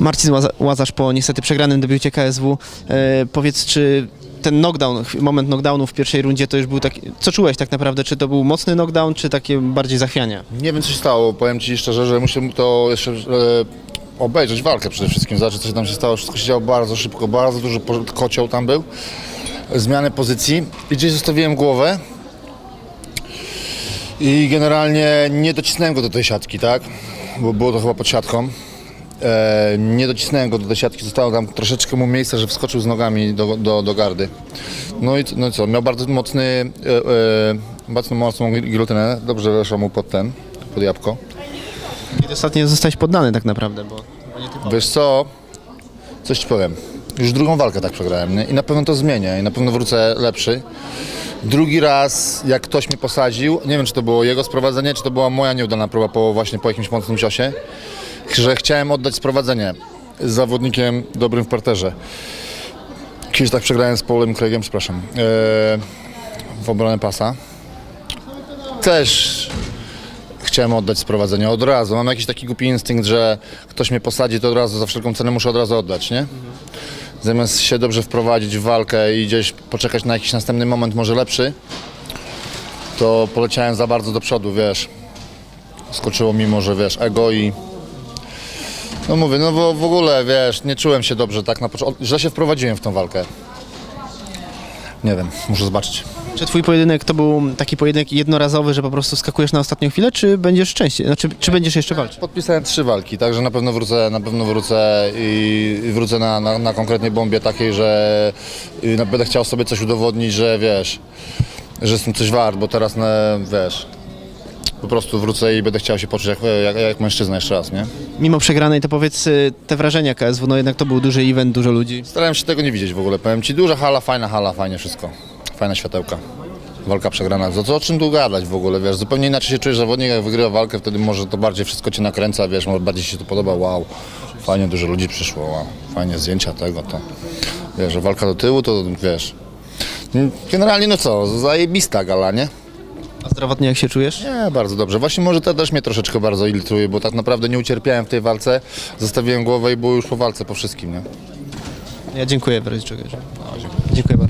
Marcin Łaza- Łazarz po niestety przegranym debiucie KSW. E, powiedz, czy ten knockdown, moment knockdownu w pierwszej rundzie to już był taki... Co czułeś tak naprawdę? Czy to był mocny knockdown, czy takie bardziej zachwianie? Nie wiem, co się stało. Powiem Ci szczerze, że muszę to jeszcze e, obejrzeć walkę przede wszystkim, zobaczyć, co się tam się stało. Wszystko się działo bardzo szybko, bardzo dużo kocioł tam był. Zmiany pozycji. I gdzieś zostawiłem głowę. I generalnie nie docisnąłem go do tej siatki, tak? Bo było to chyba pod siatką. E, nie docisnąłem go do tej siatki, zostało tam troszeczkę mu miejsca, że wskoczył z nogami do, do, do gardy. No i, no i co, miał bardzo mocny, e, e, bardzo mocną gilotynę, dobrze weszło mu pod ten, pod jabłko. Kiedy ostatnio zostałeś poddany tak naprawdę, bo... bo nie typowo. Wiesz co, coś Ci powiem, już drugą walkę tak przegrałem nie? i na pewno to zmienię i na pewno wrócę lepszy. Drugi raz, jak ktoś mnie posadził, nie wiem czy to było jego sprowadzenie, czy to była moja nieudana próba po, właśnie po jakimś mocnym ciosie, że chciałem oddać sprowadzenie z zawodnikiem dobrym w parterze. Kiedyś tak przegrałem z Paulem Craigiem, przepraszam, e, w obronę pasa. Też chciałem oddać sprowadzenie od razu. Mam jakiś taki głupi instynkt, że ktoś mnie posadzi, to od razu za wszelką cenę muszę od razu oddać, nie? Zamiast się dobrze wprowadzić w walkę i gdzieś poczekać na jakiś następny moment, może lepszy, to poleciałem za bardzo do przodu, wiesz. Skoczyło mi może, wiesz, ego i... No mówię, no bo w ogóle, wiesz, nie czułem się dobrze tak na początku. Źle się wprowadziłem w tą walkę. Nie wiem, muszę zobaczyć. Czy twój pojedynek to był taki pojedynek jednorazowy, że po prostu skakujesz na ostatnią chwilę, czy będziesz częściej, znaczy, czy będziesz jeszcze walczył? Podpisałem trzy walki, także na pewno wrócę, na pewno wrócę i, i wrócę na, na, na konkretnej bombie takiej, że y, na- będę chciał sobie coś udowodnić, że wiesz, że jestem coś wart, bo teraz, na, wiesz, po prostu wrócę i będę chciał się poczuć jak, jak, jak mężczyzna jeszcze raz, nie? Mimo przegranej, to powiedz y, te wrażenia KSW, no jednak to był duży event, dużo ludzi. Starałem się tego nie widzieć w ogóle, powiem Ci, duża hala, fajna hala, fajnie wszystko, fajna światełka. Walka przegrana, co, co o czym tu gadać w ogóle, wiesz, zupełnie inaczej się czujesz zawodnik, jak wygrywa walkę, wtedy może to bardziej wszystko Cię nakręca, wiesz, może bardziej się to podoba, wow, fajnie dużo ludzi przyszło, wow, fajnie zdjęcia tego, to, wiesz, walka do tyłu, to wiesz, generalnie no co, zajebista gala, nie? A zdrowotnie jak się czujesz? Nie, bardzo dobrze. Właśnie może to też mnie troszeczkę bardzo irytuje, bo tak naprawdę nie ucierpiałem w tej walce, zostawiłem głowę i było już po walce, po wszystkim, nie? Ja dziękuję czego. Dziękuję bardzo.